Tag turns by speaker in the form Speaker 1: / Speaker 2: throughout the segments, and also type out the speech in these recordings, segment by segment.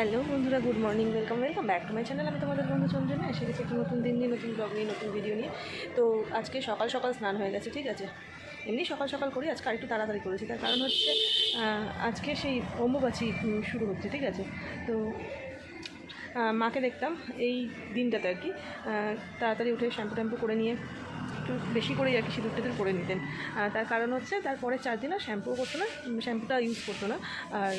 Speaker 1: Hello বন্ধুরা, good morning, welcome welcome back to my channel. আমি তোমাদের বন্ধু চন্দ্রনা এসে গেছি একটি নতুন দিন নিয়ে, নতুন ব্লগ নিয়ে, নতুন ভিডিও নিয়ে। তো আজকে সকাল সকাল স্নান হয়ে গেছে, ঠিক আছে? এমনি সকাল সকাল করি, আজকে আরেকটু তাড়াতাড়ি করেছি। তার কারণ হচ্ছে আজকে সেই অম্বুবাচী শুরু হচ্ছে, ঠিক আছে? তো মাকে দেখতাম এই দিনটাতে আর কি। তাড়াতাড়ি উঠে শ্যাম্পু ট্যাম্পু করে নিয়ে একটু বেশি করেই আর কি সিঁদুর টিঁদুর করে নিতেন। তার কারণ হচ্ছে তারপরে চার দিন আর শ্যাম্পুও করতো না, শ্যাম্পুটা ইউজ করতো না, আর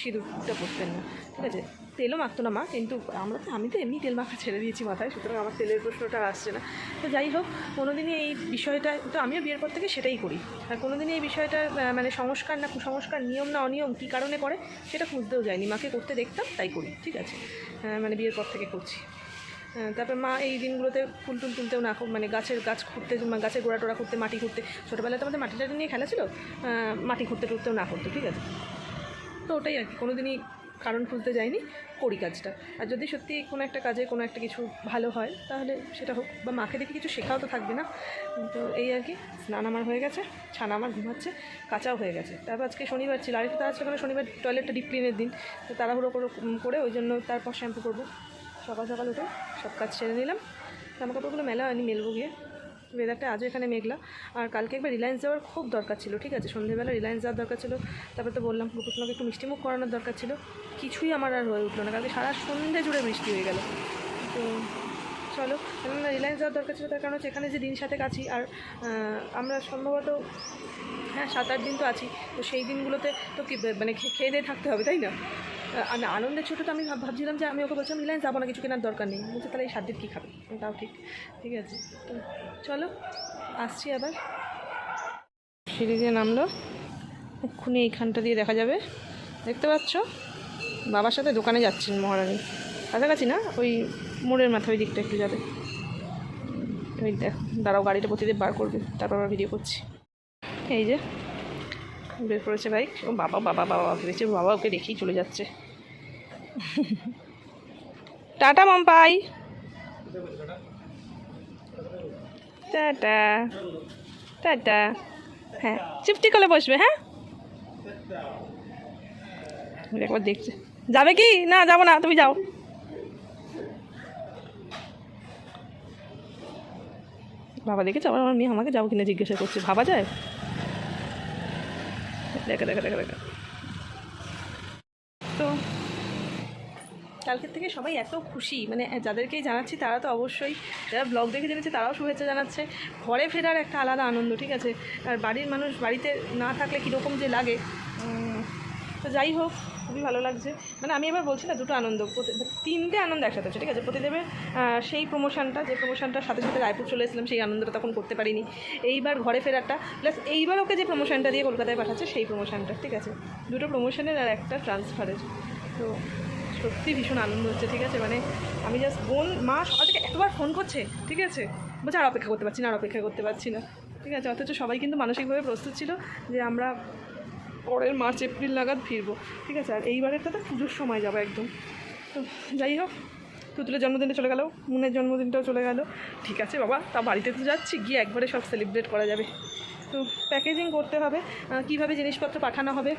Speaker 1: সিঁদুরটা করতেন না। ঠিক আছে? তেলও মাখতো না মা, কিন্তু আমরা তো, আমি তো এমনি তেল মাখা ছেড়ে দিয়েছি মাথায়, সুতরাং আমার তেলের প্রশ্নটা আসছে না। তো যাই হোক, কোনোদিনই এই বিষয়টা, তো আমিও বিয়ের পর থেকে সেটাই করি। আর কোনোদিনই এই বিষয়টা মানে সংস্কার না, কুসংস্কার, নিয়ম না, অনিয়ম কী কারণে করে সেটা খুঁজতেও যায়নি মাকে করতে দেখতাম, তাই করি। ঠিক আছে? মানে বিয়ের পর থেকে করছি। তারপর মা এই দিনগুলোতে ফুল টুল তুলতেও না মানে গাছের গাছ খুঁড়তে গাছের গোড়া টোড়া খুঁড়তে, মাটি খুঁড়তে। ছোটোবেলায় তো আমাদের মাটি টাটি নিয়ে খেলা ছিল মাটি খুঁড়তে টুড়তেও না করতো ঠিক আছে? তো ওটাই আর কি কোনো দিনই কারণ খুঁজতে যাইনি, করি কাজটা। আর যদি সত্যি কোনো একটা কাজে কোনো একটা কিছু ভালো হয়, তাহলে সেটা হোক, বা মাকে দেখে কিছু শেখাও তো থাকবে না। তো এই আর কি, স্নান আমার হয়ে গেছে, ছানা আমার ঘুমাচ্ছে, কাঁচাও হয়ে গেছে। তারপর আজকে শনিবার ছিল আরেকটা তার আছে শনিবার টয়লেটটা ডিপ ক্লিনের দিন, তো তাড়াহুড়ো করে ওই জন্য তারপর শ্যাম্পু করব। সকাল সকাল উঠে সব কাজ সেরে নিলাম। জামা কাপড়গুলো মেলা হয়নি, মেলবো গিয়ে। ওয়েদারটা আজও এখানে মেঘলা। আর কালকে একবার রিলায়েন্স যাওয়ার খুব দরকার ছিল, ঠিক আছে? সন্ধেবেলা রিলায়েন্স যাওয়ার দরকার ছিল। তারপরে তো বললাম গোপুসোনাকে একটু মিষ্টিমুখ করানোর দরকার ছিল। কিছুই আমার আর হয়ে উঠল না। কালকে সারা সন্ধে জুড়ে বৃষ্টি হয়ে গেল। তো চলো রিলায়েন্স যাওয়ার দরকার ছিল তার কারণ হচ্ছে এখানে যে দিন সাথে আছি আর আমরা সম্ভবত হ্যাঁ সাত আট দিন তো আছি, তো সেই দিনগুলোতে তো কি মানে খেয়ে দিয়ে থাকতে হবে, তাই না? না আনন্দের ছোটো তো আমি ভাব- ভাবছিলাম যে আমি ওকে বলছিলাম, রিলায়েন্স, যাব না, কিছু কেনার দরকার নেই। বলছে, তাহলে এই সাত দিন কী খাবে? তাও ঠিক ঠিক আছে। তো চলো, আসছি আবার। সিঁড়ি দিয়ে নামলো, এক্ষুনি এইখানটা দিয়ে দেখা যাবে। দেখতে পাচ্ছ? বাবার সাথে দোকানে যাচ্ছেন মহারানী। কাছাকাছি না? ওই মোড়ের মাথা ওই দিকটা একটু যাবে। ওই দেখ, দাঁড়াও, গাড়িটা প্রতিদিন বার করবে। তারপর আবার ভিডিও করছি। এই যে, বের করেছে বাইক ও বাবা বাবা বাবা ভেবেছে বাবা ওকে রেখেই চলে যাচ্ছে। টাটা, মাম্পাই। টাটা। টাটা। হ্যাঁ চিপটি করে বসবে হ্যাঁ? একবার দেখছে। যাবে কি? না, যাব না, তুমি যাও। বাবা দেখেছ? আবার আমার মেয়ে আমাকে যাব কিনা জিজ্ঞাসা করছে। ভাবা যায়? দেখা দেখা দেখা দেখা। তো কালকের থেকে সবাই এত খুশি। মানে যাদেরকেই জানাচ্ছি, তারা তো অবশ্যই যারা ব্লগ দেখে জেনেছে, তারাও শুভেচ্ছা জানাচ্ছে। ঘরে ফেরার একটা আলাদা আনন্দ, ঠিক আছে? আর বাড়ির মানুষ বাড়িতে না থাকলে কীরকম যে লাগে তো যাই হোক খুবই ভালো লাগছে। মানে আমি এবার বলছি না, দুটো আনন্দ। তিনটে আনন্দ একসাথে হচ্ছে, ঠিক আছে? প্রতিদেবের সেই প্রমোশনটা যে প্রমোশনটার সাথে সাথে রায়পুর চলে এসেছিলাম, সেই আনন্দটা তখন করতে পারিনি। এইবার ঘরে ফেরারটা প্লাস এইবার ওকে যে প্রমোশনটা দিয়ে কলকাতায় পাঠাচ্ছে, সেই প্রমোশনটা ঠিক আছে? দুটো প্রমোশনের আর একটা ট্রান্সফারের তো সত্যি ভীষণ আনন্দ হচ্ছে, ঠিক আছে? মানে আমি জাস্ট বোন, মা সকাল থেকে এতবার ফোন করছে, ঠিক আছে? বলছে, আর অপেক্ষা করতে পারছি না, আর অপেক্ষা করতে পারছি না। ঠিক আছে? অথচ সবাই কিন্তু মানসিকভাবে প্রস্তুত ছিল যে আমরা পরের মার্চ, এপ্রিল নাগাদ ফিরবো। ঠিক আছে, আর এইবারেরটা তো পুজোর সময় যাব একদম। তো যাই হোক তুতুলের জন্মদিনটা চলে গেল, মুনের জন্মদিনটাও চলে গেল। ঠিক আছে বাবা, তা বাড়িতে তো যাচ্ছি, গিয়ে একবারে সব সেলিব্রেট করা যাবে। তো প্যাকেজিং করতে হবে কীভাবে জিনিসপত্র পাঠানো হবে,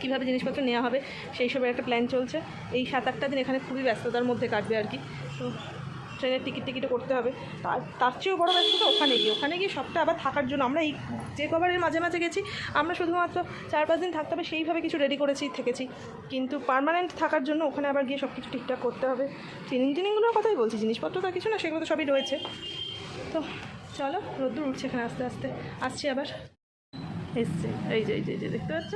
Speaker 1: কীভাবে জিনিসপত্র নেওয়া হবে, সেই সবের একটা প্ল্যান চলছে। এই সাত আটটা দিন এখানে খুবই ব্যস্ততার মধ্যে কাটবে আর কি। তো ট্রেনের টিকিট টিকিটও করতে হবে। তার তার চেয়েও বড় ব্যস্ততা ওখানে গিয়ে ওখানে গিয়ে সবটা আবার থাকার জন্য আমরা এই যে কবারের মাঝে মাঝে গেছি, আমরা শুধুমাত্র চার পাঁচ দিন থাকতে হবে, সেইভাবে কিছু রেডি করেছি, থেকেছি। কিন্তু পার্মানেন্ট থাকার জন্য ওখানে আবার গিয়ে সব কিছু ঠিকঠাক করতে হবে। ট্রেনিং টিনিংগুলোর কথাই বলছি, জিনিসপত্র তো কিছু না, সেগুলো তো সবই রয়েছে। তো চলো, রোদ্দুর উঠছে এখানে আস্তে আস্তে। আসছি আবার। এসছে। এই যে এই যে দেখতে পাচ্ছ?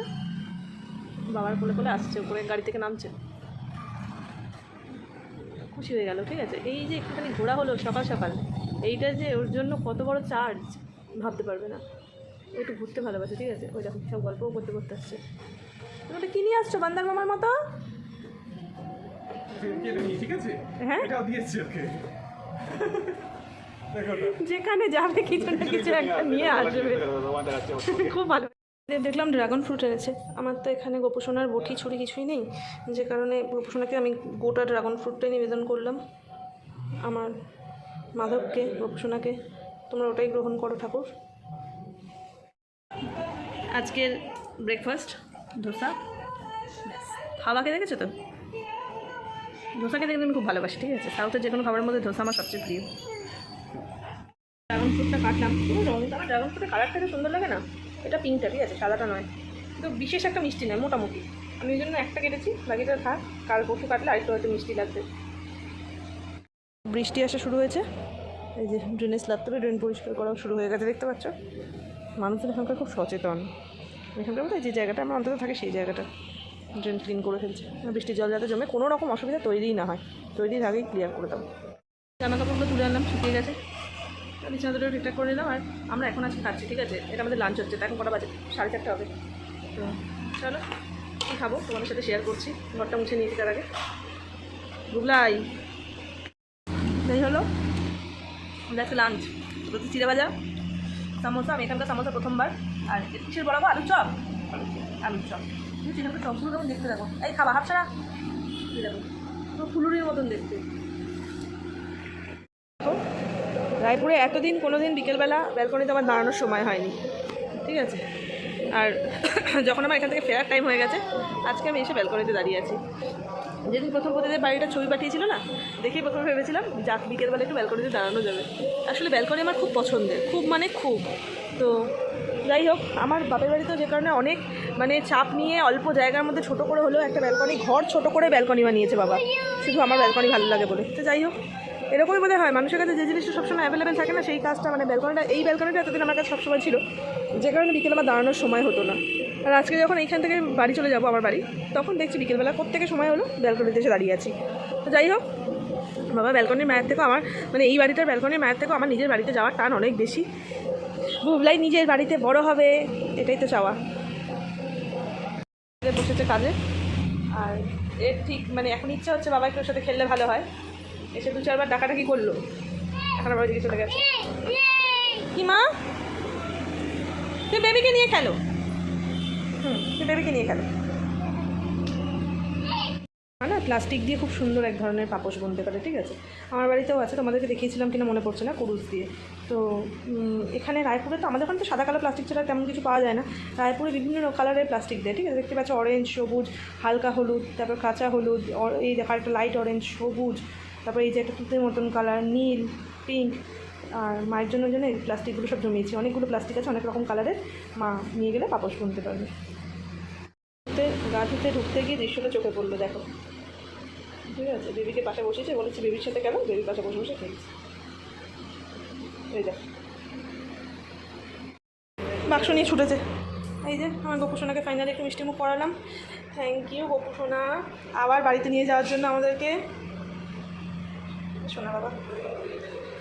Speaker 1: বাবার কোলে কোলে আসছে উপরে গাড়ি থেকে নামছে। খুশি হয়ে গেল ঠিক আছে? এই যে একটুখানি ঘোরা হলো সকাল সকাল এইটা যে ওর জন্য কত বড় চার্জ ভাবতে পারবে না। ও একটু ঘুরতে ভালোবাসে ঠিক আছে? ওই দেখো সব গল্পও করতে করতে আসছে। তুমি ওটা কি নিয়ে আসছো বান্দার মামার মতো?
Speaker 2: ঠিক আছে?
Speaker 1: হ্যাঁ? যেখানে যাবে কিছু না কিছু একটা নিয়ে আসবে। খুব ভালো। দেখলাম ড্রাগন ফ্রুট এনেছে। আমার তো এখানে গোপোষণার বটি ছুরি কিছুই নেই। যে কারণে গোপোষণাকে আমি গোটা ড্রাগন ফ্রুটটাই নিবেদন করলাম। আমার মাধবকে গোপোষণাকে তোমরা ওটাই গ্রহণ করো ঠাকুর। আজকের ব্রেকফাস্ট ধোসা। হাওয়াকে দেখেছ তো? ধোসা খেতে কিন্তু আমি খুব ভালোবাসি, ঠিক আছে? সাউথের যে কোনো খাবারের মধ্যে ধোসা আমার সবচেয়ে প্রিয়। ড্রাগন ফ্রুটটা কাটলাম। ড্রাগন ফ্রুটের কালারটা সুন্দর লাগে না? এটা পিঙ্কটা ঠিক আছে? সাদাটা নয়। কিন্তু বিশেষ একটা মিষ্টি নয়, মোটামুটি। আমি ওই জন্য একটা কেটেছি, বাকিটা থাক, কাল পরশু কাটলে আরেকটু হয়তো মিষ্টি লাগবে। বৃষ্টি আসা শুরু হয়েছে। এই যে ড্রেনে স্লাব থেকে ড্রেন পরিষ্কার করাও শুরু হয়ে গেছে, দেখতে পাচ্ছ? মানুষজন এখানকার খুব সচেতন। এখানকার মধ্যে যে জায়গাটা, আমরা অন্তত থাকে সেই জায়গাটা। ড্রেন ক্লিন করে ফেলছে। বৃষ্টির জল যাতে জমে, কোনো রকম অসুবিধা তৈরিই না হয়। তৈরির আগেই ক্লিয়ার করে দাও। জামা কাপড়গুলো তুলে আনলাম, শুকিয়ে গেছে। বিছানা দুটো ঠিকঠাক করে নিলাম আর আমরা এখন আজকে খাচ্ছি ঠিক আছে? এটা আমাদের লাঞ্চ হচ্ছে তো এখন কটা বাজে? সাড়ে চারটে হবে। তো চলো কী খাব? তোমাদের সাথে শেয়ার করছি। ঘরটা মুছে নিয়েছি তার আগে। গুগলাই এই হলো একটা লাঞ্চ রুটি চিড়ে ভাজা সামোসা আমি এখানকার সামোসা প্রথমবার। আর কিসের বলাবো আলুর চপ? আলু চপ। এখানকার চপগুলো কেমন দেখতে দেখো? এই খাবা হাফ ছাড়া। দেখো পুরো ফুলুরির মতন দেখতে দেখো, রায়পুরে এতদিন কোনো দিন বিকেলবেলা ব্যালকনিতে আমার দাঁড়ানোর সময় হয়নি। ঠিক আছে? আর যখন আমার এখান থেকে ফেরার টাইম হয়ে গেছে, আজকে আমি এসে ব্যালকনিতে দাঁড়িয়ে আছি। যেদিন প্রথম প্রতিদের বাড়িটা ছবি পাঠিয়েছিল না, দেখেই প্রথমে ভেবেছিলাম, যাক, বিকেলবেলা একটু ব্যালকনিতে দাঁড়ানো যাবে। আসলে ব্যালকনি আমার খুব পছন্দের, খুব মানে খুব। তো যাই হোক, আমার বাপের বাড়িতেও যে কারণে অনেক মানে চাপ নিয়ে অল্প জায়গার মধ্যে ছোট করে হলেও একটা ব্যালকনি, ঘর ছোট করে ব্যালকনি বানিয়েছে বাবা। শুধু আমার ব্যালকনি ভালো লাগে বলে। তো যাই হোক এরকমই বোধহয় হয়। মানুষের কাছে যে জিনিসটা সবসময় অ্যাভেলেবেল থাকে না, সেই কাজটা মানে ব্যালকনিটা এই ব্যালকনিটা এতদিন আমার কাছে সবসময় ছিল। যে কারণে বিকেলে আমার দাঁড়ানোর সময় হতো না। আর আজকে যখন এইখান থেকে বাড়ি চলে যাব আমার বাড়ি, তখন দেখছি বিকেলবেলা প্রত্যেকে সময় হলো ব্যালকনিতে এসে দাঁড়িয়ে আছি। তো যাই হোক, বাবা ব্যালকনির মায়ের থেকেও আমার মানে এই বাড়িটার ব্যালকনির মায়ের থেকেও আমার নিজের বাড়িতে যাওয়ার টান অনেক বেশি। বুবলাই নিজের বাড়িতে বড় হবে, এটাই তো চাওয়া। বসেছে কাজে। আর এর ঠিক মানে এখন ইচ্ছা হচ্ছে বাবা একটু সাথে খেললে ভালো হয়। এসে দু চারবার ডাকাডাকি করল। এখন আবার ওইদিকে চলে গেছে। কি মা? তুই বেবিকে নিয়ে খেলো? হুম, তুই বেবিকে নিয়ে খেলো। না, প্লাস্টিক দিয়ে খুব সুন্দর এক ধরনের পাপোশ বুনতে পারে, ঠিক আছে? আমার বাড়িতেও আছে, তোমাদেরকে দেখিয়েছিলাম কিনা মনে পড়ছে না, কুরুশ দিয়ে। তো এখানে রায়পুরে তো আমাদের ওখানে তো সাদা কালো প্লাস্টিক ছাড়া তেমন কিছু পাওয়া যায় না। রায়পুরে বিভিন্ন কালারের প্লাস্টিক দেয়, ঠিক আছে? দেখতে পাচ্ছ অরেঞ্জ সবুজ, হালকা হলুদ, তারপর কাঁচা হলুদ এই দেখা একটা লাইট অরেঞ্জ সবুজ তারপর এই যে একটা তুতের মতন কালার নীল পিঙ্ক আর মায়ের জন্য জন্য এই প্লাস্টিকগুলো সব জমিয়েছি। অনেকগুলো প্লাস্টিক আছে, অনেক রকম কালারের মা নিয়ে গেলে পাপস বুনতে পারবে। গা ধুতে ঢুকতে গিয়ে দৃশ্যটা চোখে পড়ল, দেখো। ঠিক আছে? বেবিকে পাশে বসেছে বলেছি, বেবির সাথে কেন? বেবির পাশে বসে বসে খেয়েছি। বাক্স নিয়ে ছুটেছে। এই যে, আমার গোপুসোনাকে ফাইনালি একটু মিষ্টি মুখ করালাম। থ্যাংক ইউ গোপুসোনা। আবার বাড়িতে নিয়ে যাওয়ার জন্য আমাদেরকে সোনা বাবা।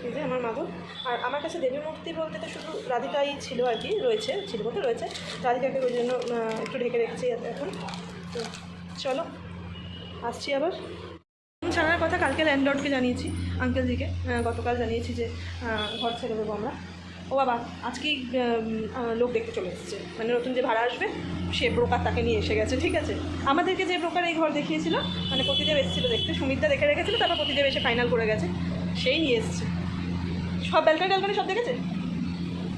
Speaker 1: এই যে আমার মাদুর আর আমার কাছে দেবী মূর্তি বলতে তো শুধু রাধিকাই ছিল আর কি, রয়েছে, ছিল বলতে রয়েছে। রাধিকাকে ওই জন্য একটু ঢেকে রেখেছি এখন। তো চলো, আসছি আবার। ছাড়ার কথা কালকে ল্যান্ডলর্ডকে জানিয়েছি আঙ্কেলজিকে গতকাল জানিয়েছি যে ঘর ছেড়ে দেবো আমরা। ও বাবা, আজকেই লোক দেখতে চলে এসেছে। মানে নতুন যে ভাড়া আসবে, সে ব্রোকার তাকে নিয়ে এসে গেছে, ঠিক আছে? আমাদেরকে যে ব্রোকার এই ঘর দেখিয়েছিল মানে প্রতিদেব এসেছিল দেখতে, সুমিতদা দেখে রেখেছিল, তারপর প্রতিদেব এসে ফাইনাল করে গেছে। সেই নিয়ে এসেছে। সব ব্যালকনি ট্যালকনি সব দেখেছে?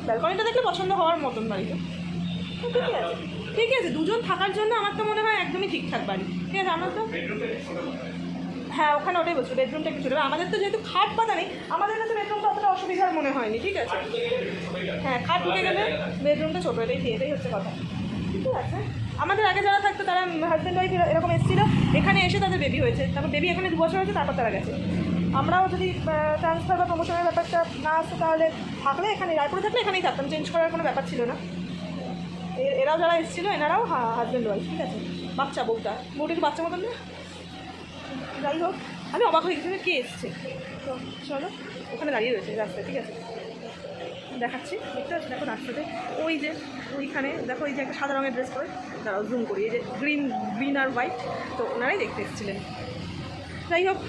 Speaker 1: ব্যালকনিটা দেখলে পছন্দ হওয়ার মতন বাড়িটা। তো ঠিকই আছে। ঠিকই আছে, দুজন থাকার জন্য আমার তো মনে হয় একদমই ঠিকঠাক বাড়ি। ঠিক আছে, আমার তো হ্যাঁ ওখানে ওটাই বলছি বেডরুমটা একটু ছোটো। আমাদের তো যেহেতু খাট পাতা নেই, আমাদের কাছে বেডরুমটা অতটা অসুবিধার মনে হয়নি, ঠিক আছে? হ্যাঁ খাট ঢুকে গেলে বেডরুমটা ছোটো, এটাই এটাই হচ্ছে কথা। ঠিক আছে? আমাদের আগে যারা থাকতো, তারা হাজব্যান্ড ওয়াইফ এরকম এসেছিল। এখানে এসে তাদের বেবি হয়েছে। তারপর বেবি এখানে দু বছর হয়েছে, তারপর তারা গেছে। আমরাও যদি ট্রান্সফার বা প্রমোশনের ব্যাপারটা না আসতো, তাহলে থাকলে এখানে রায়পুরে থাকলে এখানেই থাকতাম। চেঞ্জ করার কোনো ব্যাপার ছিল না। এরাও যারা এসেছিল, এনারাও হাজব্যান্ড ওয়াইফ ঠিক আছে? বাচ্চা, বউটা। বউটা কি বাচ্চা মতন না যাই হোক, আমি অবাক হয়ে গেছি কে এসছে। তো চলো, ওখানে দাঁড়িয়ে রয়েছে, রাস্তায়, ঠিক আছে? দেখাচ্ছি, দেখতে পাচ্ছি? দেখো রাস্তাতে। ওই যে, ওইখানে, দেখো ওই যে একটা সাদা রঙের ড্রেস পরে। দাঁড়াও জুম করি। এই যে গ্রিন গ্রিন আর হোয়াইট তো ওনারাই দেখতে এসেছিলেন। যাই হোক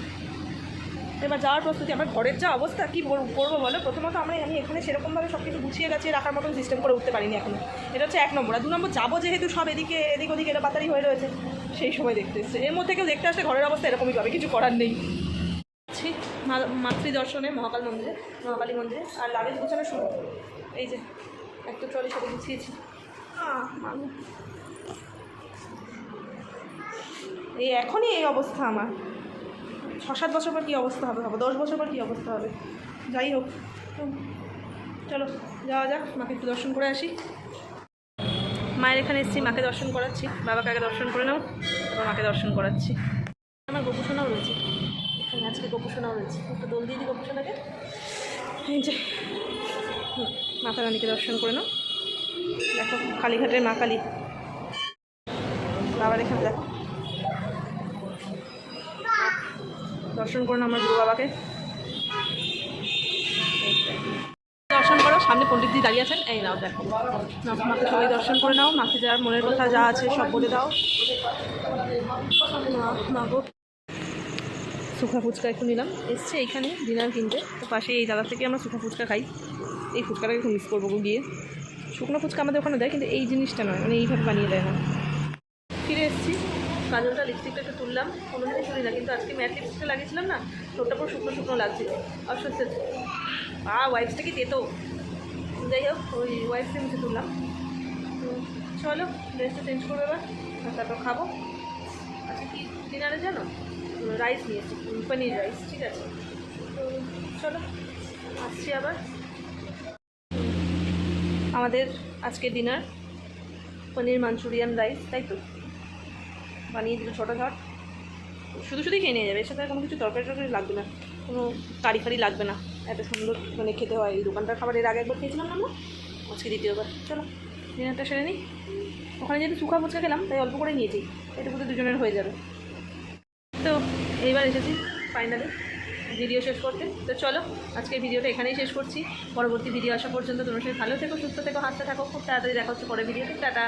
Speaker 1: এবার যাওয়ার প্রস্তুতি, আমার ঘরের যা অবস্থা, কী করব বলো? প্রথমত আমরা আমি এখানে সেরকমভাবে সব কিছু গুছিয়ে গেছে, রাখার মতন সিস্টেম করে উঠতে পারিনি এখনও। এটা হচ্ছে এক নম্বর। আর দু নম্বর, যাব যেহেতু সব এদিকে, এদিক ওদিকে এটা পাতারি হয়ে রয়েছে, সেই সময় দেখতে এসছে। এর মধ্যে কেউ দেখতে আসলে ঘরের অবস্থা এরকমই পাবে, কিছু করার নেই। আছি মাতৃ দর্শনে মহাকাল মন্দিরে, মহাকালী মন্দিরে। আর লাগেজ গুছানো শুরু। এই যে একটা ট্রলি সাথে গুছিয়েছি। এই এখনই এই অবস্থা আমার। ছ সাত বছর পর কী অবস্থা হবে? হবে। দশ বছর পর কী অবস্থা হবে? যাই হোক তো চলো যাওয়া যাক মাকে একটু দর্শন করে আসি। মায়ের এখানে এসেছি মাকে দর্শন করাচ্ছি। বাবাকে আগে দর্শন করে নাও তারপর মাকে দর্শন করাচ্ছি। আমার গোপুসোনাও রয়েছে। এখানে আজকে গোপুসোনাও রয়েছে। একটু দোল দিয়ে দিই গোপুসোনাকে। এই যে মাতা রানীকে দর্শন করে নাও। দেখো কালীঘাটের মা কালী। বাবার এখানে দেখো। দর্শন করুন আমার গুরু বাবাকে। দর্শন করো, সামনে পণ্ডিতজি দাঁড়িয়ে আছেন। এই নাও দেখো। মাকে সবাই দর্শন করে নাও। মাকে যার মনের কথা যা আছে সব বলে দাও। মা মা শুকনো ফুচকা একটু নিলাম। এসছে এইখানে ডিনার কিনতে। তো পাশে এই দাদা থেকে আমরা শুকনো ফুচকা খাই। এই ফুচকাটাকে খুব মিস করব গিয়ে। শুকনো ফুচকা আমাদের ওখানে দেয়, কিন্তু এই জিনিসটা নয়। মানে এইভাবে বানিয়ে দেয় না। ফিরে এসেছি। কাজলটা লিপস্টিকটা একটু তুললাম। কোনো দিনই তুলি না কিন্তু আজকে ম্যাট লিপস্টিকটা লাগিয়েছিলাম না, ঠোঁটটা পুরো শুকনো শুকনো লাগছে। অবশ্য আ ওয়াইফসটা কি তেতো? যাই হোক, ওই ওয়াইফসে মুছে তুললাম। চলো ড্রেসটা চেঞ্জ করব এবার তারপর খাব। আচ্ছা কি ডিনারে জানো রাইস নিয়েছি পনির রাইস ঠিক আছে? তো চলো, আসছি আবার। আমাদের আজকে ডিনার পনির মাঞ্চুরিয়ান রাইস তাই তো? বানিয়ে দিল ছোটো ঝট। শুধু শুধুই খেয়ে নিয়ে যাবে, এর সাথে কোনো কিছু তরকারি টরকারি লাগবে না। কোনো কারি ফারি লাগবে না। এত সুন্দর মানে খেতে হয় এই দোকানটার খাবার। এর আগে একবার খেয়েছিলাম না আমরা। আজকে দ্বিতীয়বার। চলো, ডিনারটা সেরে নিই। ওখানে যেহেতু শুকা ফুচকা খেলাম, তাই অল্প করে নিয়েছি। এটুকু তো দুজনের হয়ে যাবে। তো এইবার এসেছি ফাইনালি ভিডিও শেষ করতে। তো চলো, আজকের ভিডিওটা এখানেই শেষ করছি। পরবর্তী ভিডিও আসা পর্যন্ত তোমার সঙ্গে ভালো থেকো, সুস্থ থেকো, হাসতে থাকো। খুব তাড়াতাড়ি দেখা হচ্ছে পরের ভিডিওতে টাটা।